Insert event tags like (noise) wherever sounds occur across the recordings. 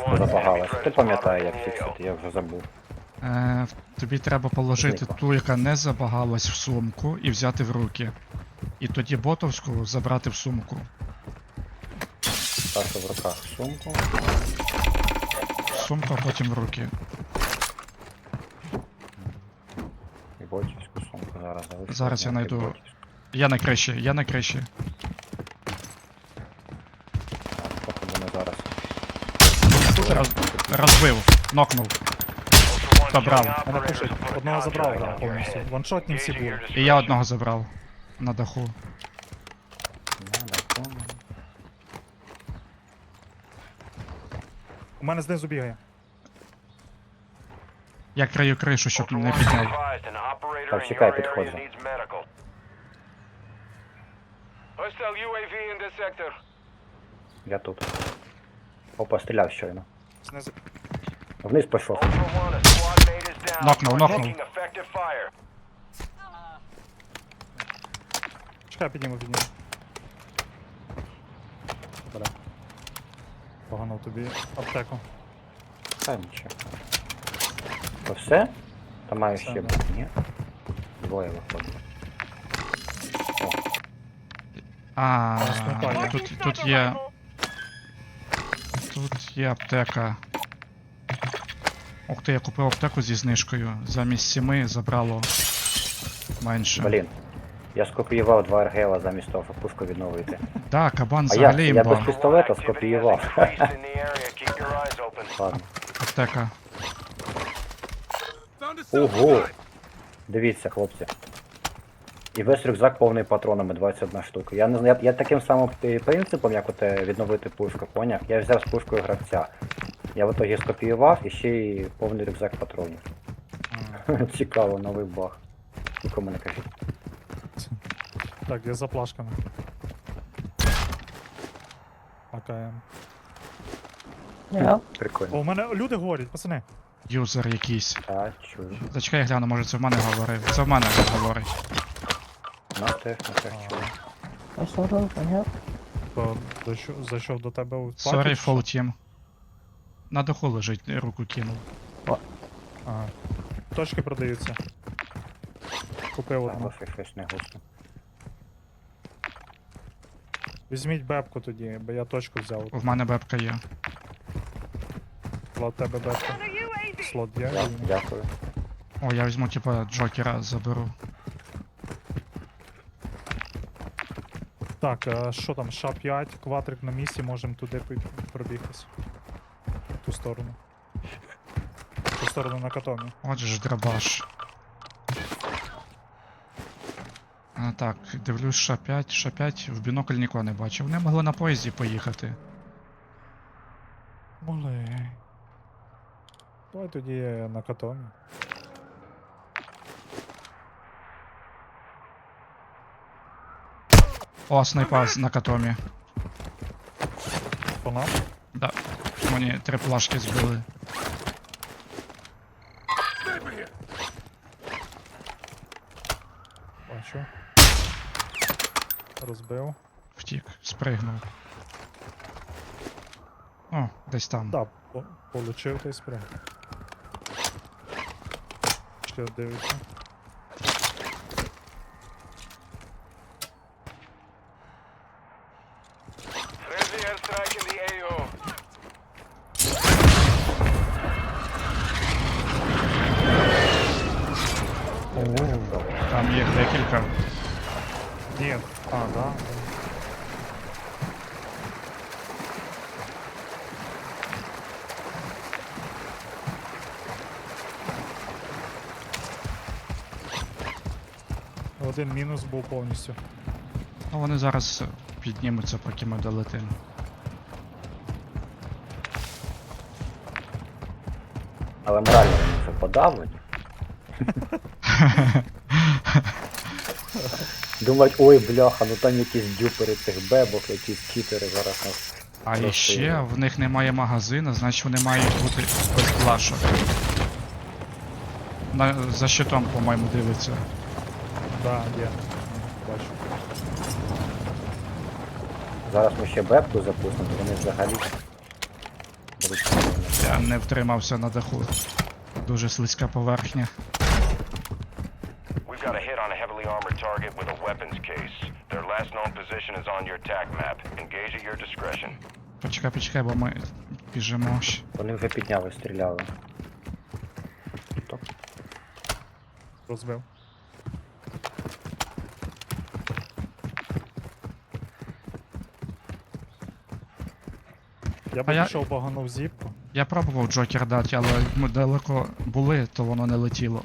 сумку забагалась. Ти пам'ятаєш, як фіксити, я вже забув. Е, тобі треба положити Зникла. ту, яка не забагалась в сумку, і взяти в руки. І тоді ботовську забрати в сумку. Перше в руках сумку. Сумку, а потім в руки. І ботівську сумку зараз залишу. Зараз я знайду. Я на криші, я на криші. Так, Походу ми зараз. Роз, розбив, нокнув. Забрав. Мене пишуть, одного забрав я повністю. Ваншотні всі були. І я одного забрав. На даху. У мене знизу бігає. Я крию кришу, щоб не підняв. Так, чекай, підходжу. Hostile UAV in this sector. Я тут. Опа, стріляв щойно. Знизу. Вниз пішов. Effective fire. Чекай, підніму, підніму. Бля. Поганув тобі аптеку. Та нічого. То все? Та маю Все, ще да. бути, ні? Двоє виходить. А, Розпитання. тут, тут є. Тут є аптека. Ух ти, я купив аптеку зі знижкою. Замість сіми забрало менше. Блін. Я скопіював два РГЛа замість того, щоб пушку відновити. (laughs) Да, кабан А я, взагалі я без імба. пістолета скопіював. Ладно. (laughs) Аптека. Ого! Дивіться, хлопці. І весь рюкзак повний патронами 21 штука. Я не знаю, я, я таким самим е, принципом, як от відновити пушку, поняв? Я взяв з пушкою гравця. Я в итогі скопіював і ще й повний рюкзак патронів. (laughs) Цікаво, новий баг. Нікому не кажіть. Так, я за плашками. АКМ. О, Прикольно. у мене люди говорять, пацани. Юзер якийсь. Так, чую. Зачекай, я гляну, може це в мене говорив. Це в мене він говорить. Нас теж, нас теж чую. То зайшов, зайшов до тебе у Sorry, пакет, full team. На даху лежить, руку кинув. Ага. Точки продаються. Купив одну. ось щось не густо. Візьміть бебку тоді, бо я точку взяв. В мене бебка є. Була в тебе бебка. Слот є. Я, дякую. О, я візьму, типа, Джокера заберу. Так, а що там, ша 5, квадрик на місці, можемо туди пробігтись. В ту сторону. В ту сторону на катомі. Отже ж драбаш. А, так, дивлюсь Ш5, Ш5 в бінокль нікого не бачив. Вони могли на поїзді поїхати. Могли. Давай тоді на катомі. О, снайпа на катомі. По нам? Да. Мені три плашки збили. Бачу. Розбив. Втік, спригнув. О, десь там. Да, по- получив той спринт. Ще дивиться. Friendly airstrike in the AO. Там їх декілька. Ні. А, да. Один мінус був повністю. Ну вони зараз піднімуться, поки ми долетимо. Але морально вони вже подавлені. (laughs) Думають, ой, бляха, ну там якісь дюпери цих бебок, якісь читери зараз нас. А Просто іще в них немає магазину, значить вони мають бути без плашок. На, за щитом, по-моєму, дивиться. Да, є. Бачу. Зараз ми ще бебку запустимо, вони взагалі будуть Я не втримався на даху. Дуже слизька поверхня. We've got a hit on a heavily armored target with a weapons case. Their last known position is on your TAC map. Engage at your discretion. Почекай, почекай, бо ми біжимо. ще. Вони вже підняли, стріляли. Розбив. Я А би я- пішов баганув зіпку. Я пробував Джокер дати, але ми далеко були, то воно не летіло.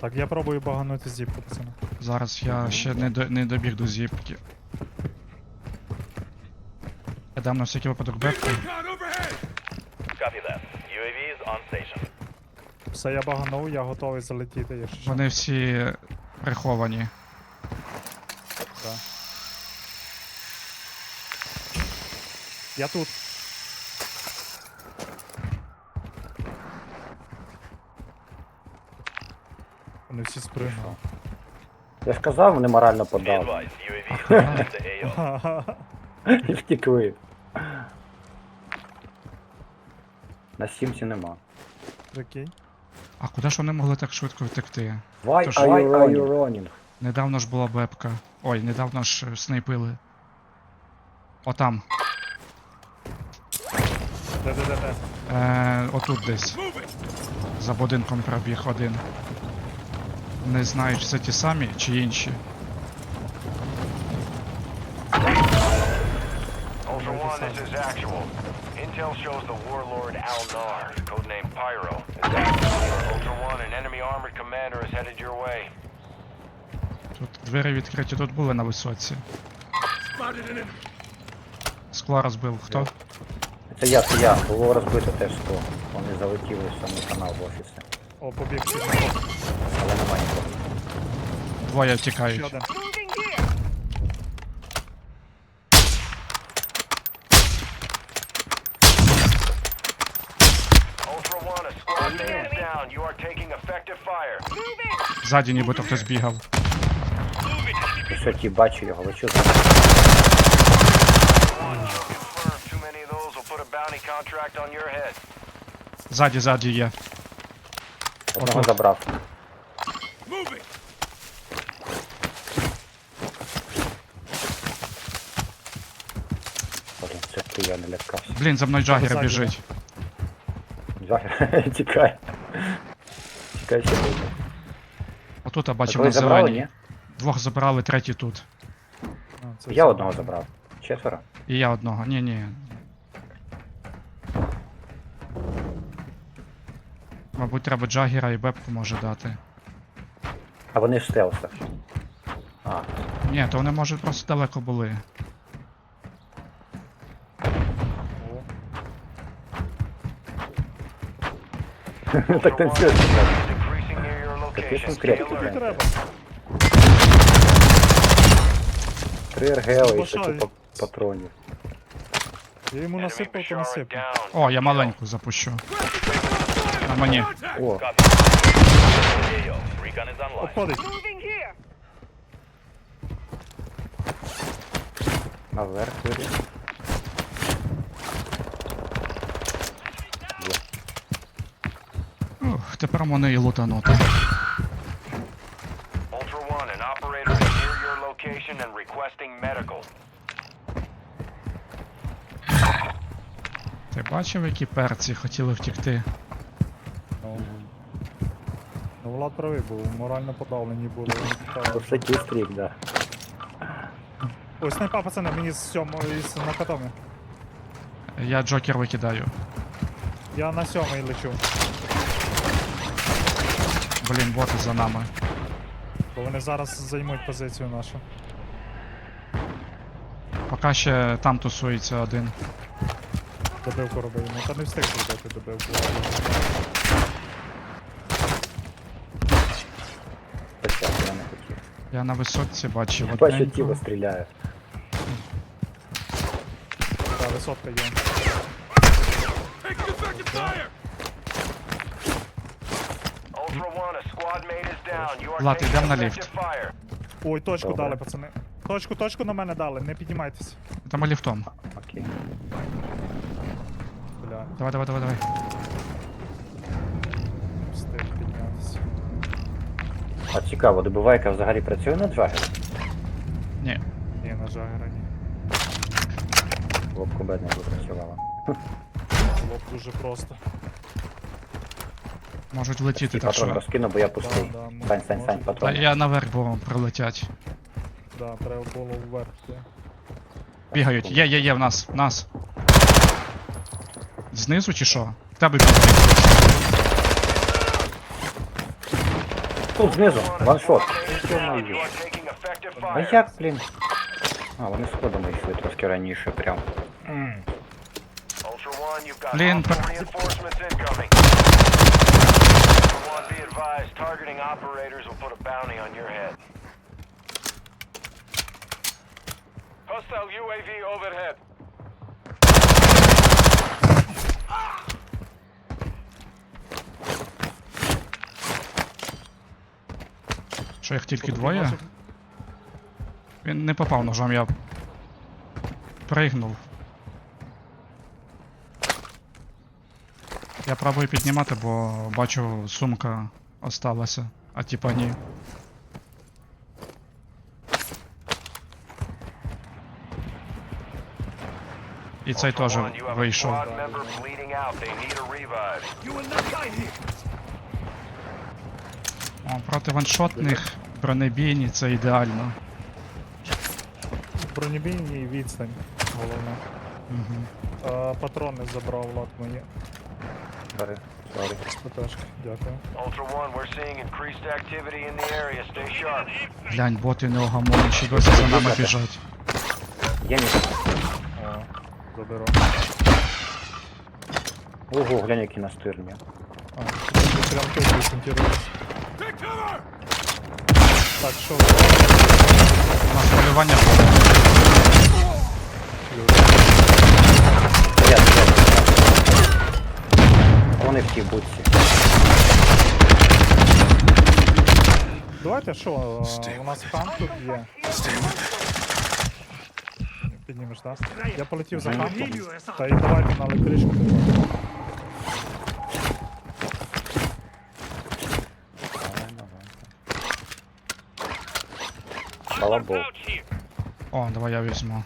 Так, я пробую баганути зіпку, пацани. Зараз я ще не, до, не добіг до зіпки. Я дам на всякий випадок бепку. Copy that. UAV is on station. Все, я баганув, я готовий залетіти, якщо що. Вони всі приховані. Да. Я тут. Вони всі спригнули. Я ж казав, вони морально подали. І (laughs) втекли. На сімці нема. Окей. А куди ж вони могли так швидко втекти? Why Тож- are you are you running? Недавно ж була бепка. Ой, недавно ж снайпили. Отам. Де, де, де, де. Е, отут десь. За будинком пробіг один. Не знаю, чи це ті самі, чи інші. Ultra One, this is actual. Intel shows the warlord Al Nar, codenamed Pyro, is active. Ultra One, an enemy armored commander is headed your way. Тут двері відкриті, тут були на висоці. Скло розбив. Хто? Це я, це я. Було розбито теж скло. Вони залетіли в самий канал в офісі. О, побіг сюди. Але немає нікого. Двоє Ще втікають. один. Ultra One, a squad mate is down. You are taking effective fire. Ззаді нібито хтось бігав. І що ті бачу його, ви чуєте? One, kill confirmed. Too many of those will put a bounty contract on your head. Ззаді, ззаді є. Одного Отут. забрав. Ти, я не лякався. Блін, за мною джагер Ззаді, біжить. Захер, (laughs) тікай. Тікай сюди. Отут я А бачив на забрали, зеленій. Двох забрали, третій тут. А, це Я все. одного забрав. Четверо. І я одного. Ні, ні. Мабуть, треба джагера і бепку може дати. А вони в стелсах. А, Ні, то вони може просто далеко були. (laughs) так там все. Alert. блін. треба. Три РГЛ і такі па- патронів. Я йому насипав, то насипав. О, я маленьку запущу. На мені. О, Recon is online. Обходить. наверх вирі. Ух, тепер мене і лутанути. Ultra One, an operator is near your location and requesting medical. Ти бачив, які перці хотіли втікти? Ну, ну, Влад правий був, морально подавлені були. То все ті да. Ось снайпа, пацани, мені з сьомої з накатами. Я джокер викидаю. Я на сьомий лечу, Блін, боти за нами. бо вони зараз займуть позицію нашу. Поки ще там тусується один. Добив короби йому. Та не встиг зробити, добив. Почав, я не хотів. Я на висотці бачив Бачу, тіло одненького. стріляє. Та висотка є One, a squad mate is down. You are Влад, taking йдем на ліфт. Ой, точку Добре. дали, пацани. Точку, точку на мене дали, не піднімайтесь. Там ліфтом. Окей. Давай, давай, давай, давай. Встиг піднятися. А цікаво, добивайка взагалі працює на джагері? Ні. Ні, на жагера ні. Лобку бед не запрацювала. Лоб дуже просто. Можуть влетіти, так патрон що. розкину, бо я Да, пустий. да, м- Стань, стань, стань, може- Та патрон. я наверх, бо прилетять. Да, треба було вверх. йти. Бігають. Є, є, є в нас, в нас. Знизу чи що? В тебе бігають. Тут знизу, ваншот. You are taking effective А fire. як, блін? А, вони сходами йшли трошки раніше прям. Ultra One, you've got Блін, hostile reinforcements incoming. Advised, targeting operators will put a bounty on your head. Hostile UAV overhead. Що їх тільки Тобто двоє? Він не попав ножом, я пригнув. Я пробую піднімати, бо бачу сумка осталася, а типа ні. І цей теж вийшов. О, проти ваншотних бронебійні це ідеально. Бронебійні і відстань. Головне. Угу. А, патрони забрав лад мої. Бери, сорі. СПТшки, дякую. Ultra One, we're seeing increased activity in the area. Stay sharp. Глянь, боти неогамонні, ще досі за нами біжать. Є ні. О, заберу. Ого, глянь, які настирні. А, ти прям тут десантируєш. Так, що У нас полювання було. Стоять, стоять. Вони в тій будці. Давайте що, у нас хан тут є. Піднімеш, так? Я полетів за хантом. Та й давайте на електричку. Балабол. О, давай я візьму.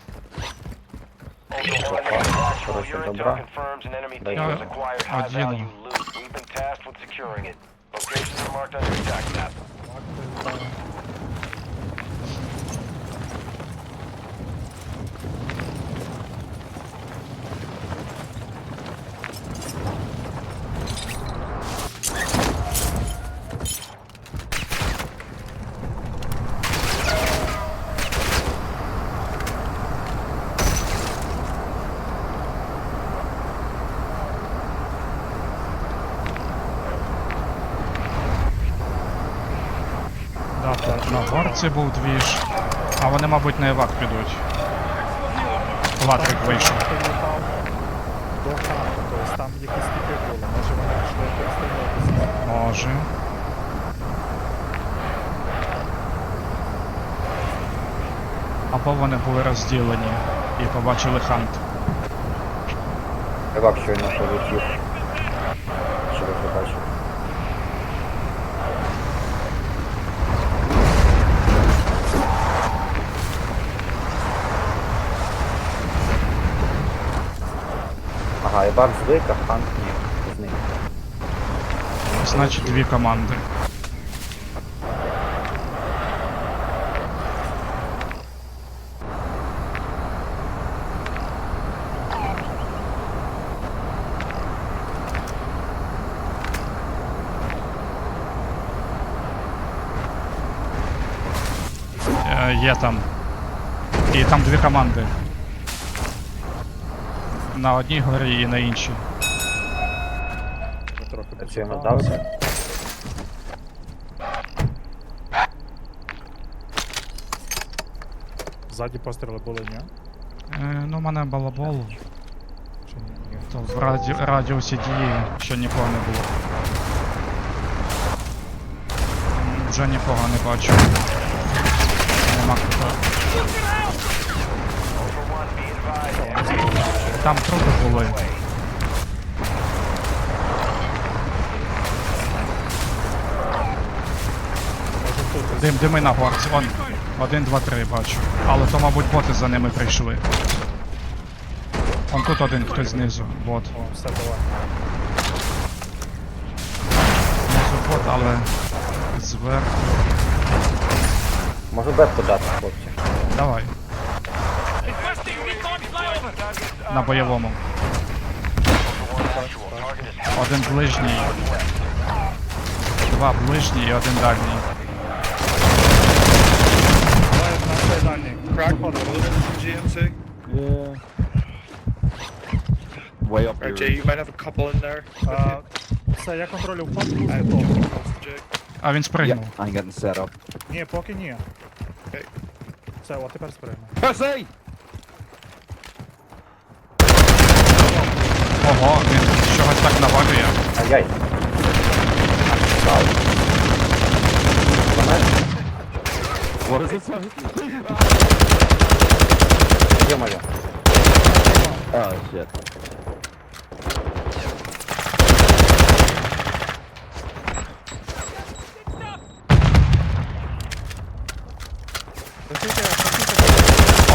короче, your intel добра. confirms an enemy Дай team has я acquired high-value одіну. loot. We've been tasked with securing it. Locations are marked on your attack map. На горці був двіж. А вони, мабуть, на евак підуть. Латрик вийшов. Там якісь тіпи були. Може вони пішли перестрілятися. Може. Або вони були розділені і побачили хант. Рибак щойно полетів. Що ви вже бачили? Ага, Ебак звик, а Ханк ні. Зник. Значить, дві команди. Е, Є там. І там дві команди. На одній горі і на іншій. Трохи Працюємо Ззаді постріли були, ні? Е, ну, у мене балабол, Чи ні? Ні. то в раді... радіусі дії ще нікого не було. М, Вже нікого не бачу. Нема куди. Ultra One, be advised, enemy там круто були. Дим, дими на горці, вон. Один, два, три, бачу. Але то, мабуть, боти за ними прийшли. Он тут один, хтось знизу, бот. Все, давай. Знизу бот, але зверху. Можу бетку дати, хлопці. Давай. На бойовому. Один ближній. Два ближні і один дальній. Yeah. Way up Right, here. Jay, you might have a couple in there. А, Все, я контролю Jay. А він Yeah. I'm getting set up. Ні, поки ні. Окей. Все, от тепер спригну. Percy! Ого, він чогось так навалює. Ай-яй. What is it, sorry? Є моє. Oh, shit.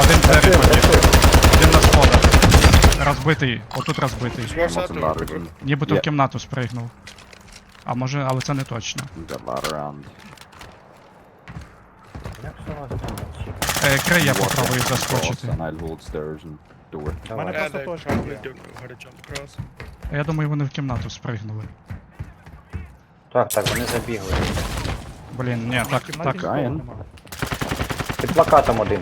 Один двері побіг. Один на сходах. Розбитий. Отут розбитий. Нібито в кімнату спригнув. А може, але це не точно. Е, крий я попробую заскочити. across. Я думаю, вони в кімнату спригнули. Так, так, вони забігли. Блін, ні, так, так. Під плакатом один.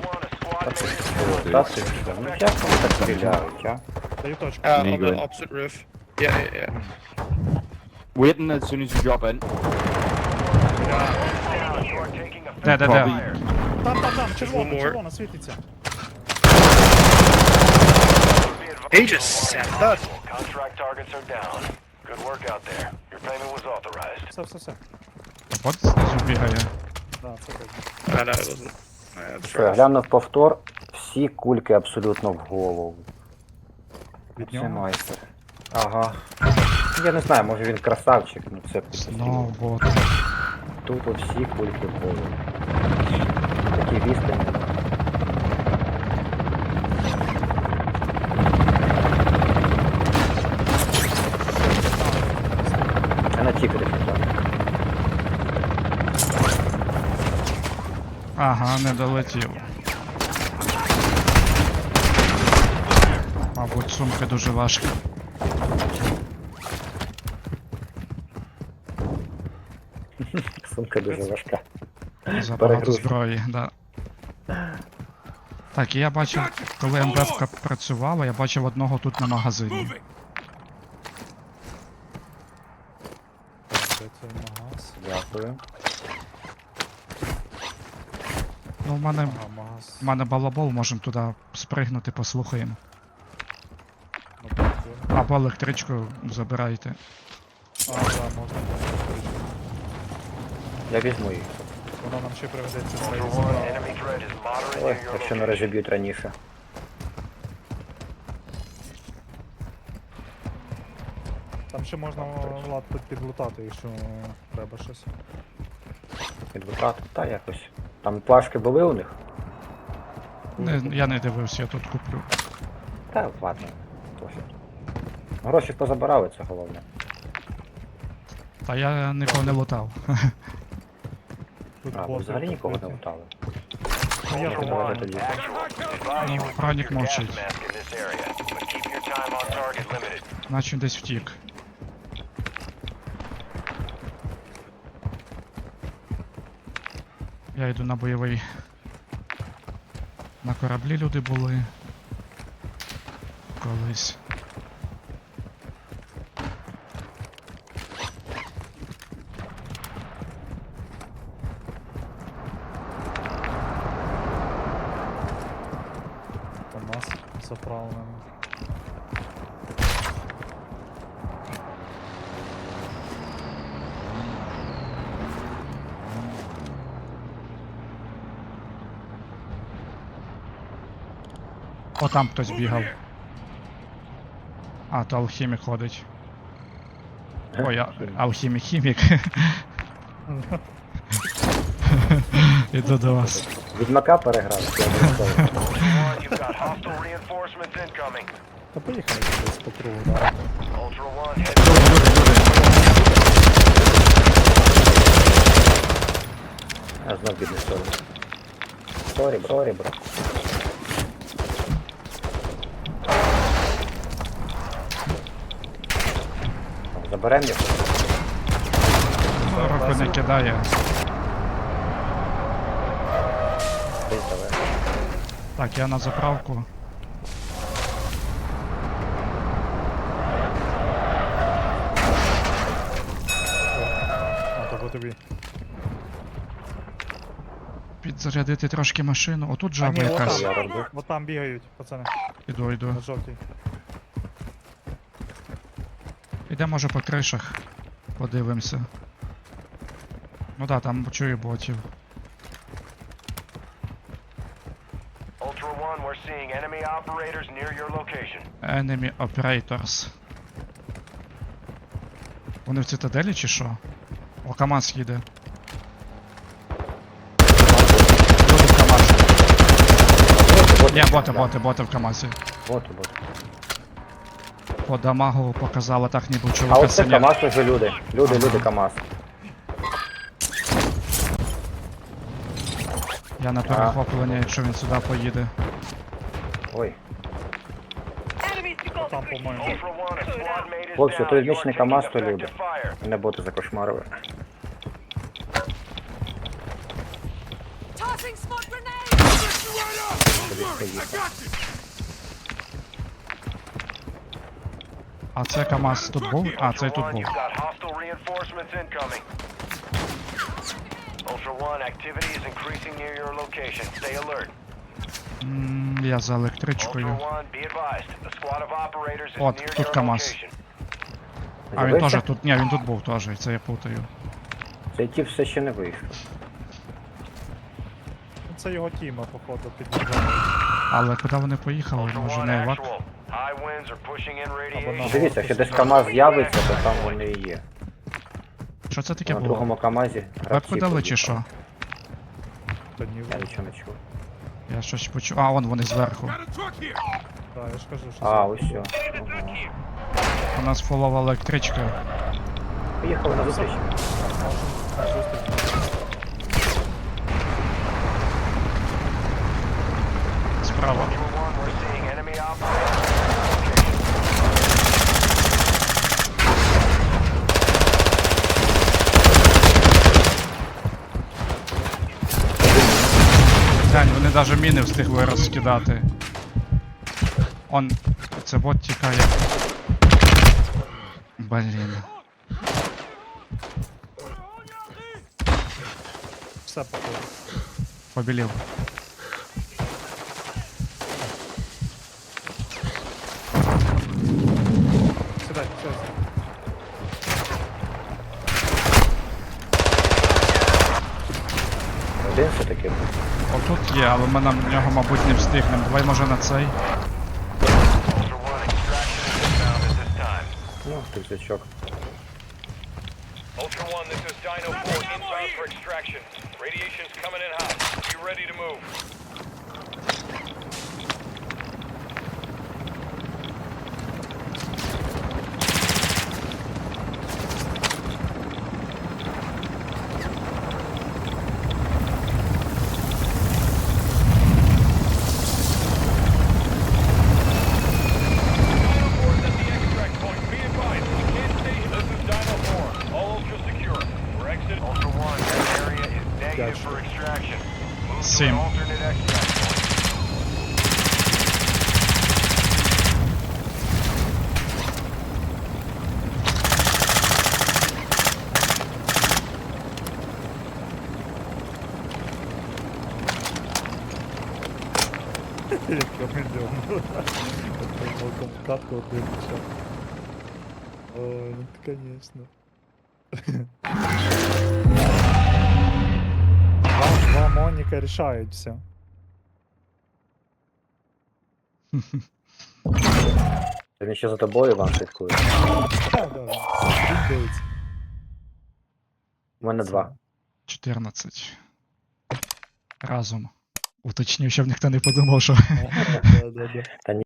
Squad Та ти mate. що, та ти що? Ну як вони так стріляють, а? Даю точку. Uh, Me on the going. opposite roof. Yeah, yeah, yeah. Waiting as soon as you drop in. Down. You are taking Де, де, де? Probably- Там, там, там, червоно, more. червоно світиться. He just said that. Contract targets are down. Good work out there. Your payment was authorized. Все, все, все. От знизу бігає. Да, це так. I know, it wasn't. Frost. глянув повтор, всі кульки абсолютно в голову. Від Це нього? майстер. Ага. Я не знаю, може він красавчик, ну це Знову бот. тупо всі кульки в голову. Такі відстані. А на тікері так. Ага, не долетів. Мабуть, сумки дуже важкі. (laughs) Сумка дуже важка. Забагато зброї, да. Так, і я бачив, коли МВФ працювала, я бачив одного тут на магазині. Дякую. Ну, в мене, Ага, магаз. в мене балабол, можемо туди спригнути, послухаємо. Ну, прикольно. Або електричку забирайте. А, да, можна. Я візьму їх. Воно нам ще приведеться цей One, забрати. enemy threat is moderate Ой, near your якщо location. розіб'ють раніше. Там ще можна лад під- підлутати, якщо треба щось. Адвокат, та якось. Там плашки були у них? Не, я не дивився, я тут куплю. Та ладно. Пофіг. Гроші позабирали, це головне. Та я нікого не лутав. Тут А, ви боти взагалі нікого не лутали. Ну, я тоді. Advise you Ну, Пранік мовчить. Наче десь втік. Я йду на бойовий. На кораблі люди були. Колись. Там нас заправлено. О, там хтось бігав. А, то алхімік ходить. Ой, а, алхімік хімік. Іду до вас. Відьмака переграв. я обов'язково. One, you've got hostile reinforcements incoming. Та поїхали десь по кругу, да. Ultra One, head А знов бідний сорі. Сорі, бро, сорі, бро. Заберем його. Руку не кидає. Десь. Так, я на заправку. А, то по тобі. Підзарядити трошки машину. Отут жаба якась. Я роблю. от там бігають, пацани, Іду, йду. на жовтій. Іде може по кришах. Подивимося. Ну да, там чую ботів. Ultra One, we're seeing enemy operators near your location. Enemy Operators. Вони в цитаделі чи що? О, КамАЗ їде. Люди в КамАЗі. Ні, боти, боти, боти в КамАЗі. Вот, вот. По дамагу показала так ніби А чувака оце синя. КамАЗ уже люди. Люди, люди КамАЗ. Я на перехопленні, якщо він сюди поїде. Ой. Там, по-моєму. Хлопці, то відмічний КамАЗ, то люди. Мене боти закошмарили. Tossing smoke grenade! А це КамАЗ тут був? А, Ultra тут був. М, Я за електричкою. От, тут КамАЗ. А він З'явився? теж тут. Ні, він тут був теж, це я путаю. Цей тіп все ще не вийшов. Це його тіма, походу, під'їжджає. Але куди вони поїхали? Може не лак? Radiation. Дивіться, якщо десь КамАЗ з'явиться, то там вони і є. Що це таке На було? другому КамАЗі Веб гравці подали чи що? Та ні, Я нічого не чув. Я щось почув. А, вон вони зверху. да, я ж кажу, що А, ось все. У нас фолова електричка. Поїхали на зустріч. Зустріч. Справа. We're seeing enemy operators near your location. Глянь, вони навіть міни встигли розкидати. Он. Це бот тікає. Блін. Все походу. Побілів. Все-таки. Отут є, але ми на нього, мабуть, не встигнемо. Давай може на цей. Ну, тисячок. Ultra One, this is Dino 4 inbound for extraction. Radiation's coming in hot. Be ready to move. Dino 4's at the extract point. Be advised, you can't stay here. This is Dino 4. All ultra secure. We're exiting. Ultra One, that area is negative for extraction. Move to Same. an alternate extract point. Камельон. Катку дивиться. Ой, ну конечно. Два, два Моніка рішають все. (laughs) Він ще за тобою вам слідкує. Так, да, да. Дивиться. У мене два. 14. разом. Уточнив, щоб ніхто не подумав, що (laughs) Да-да-да. Та ні,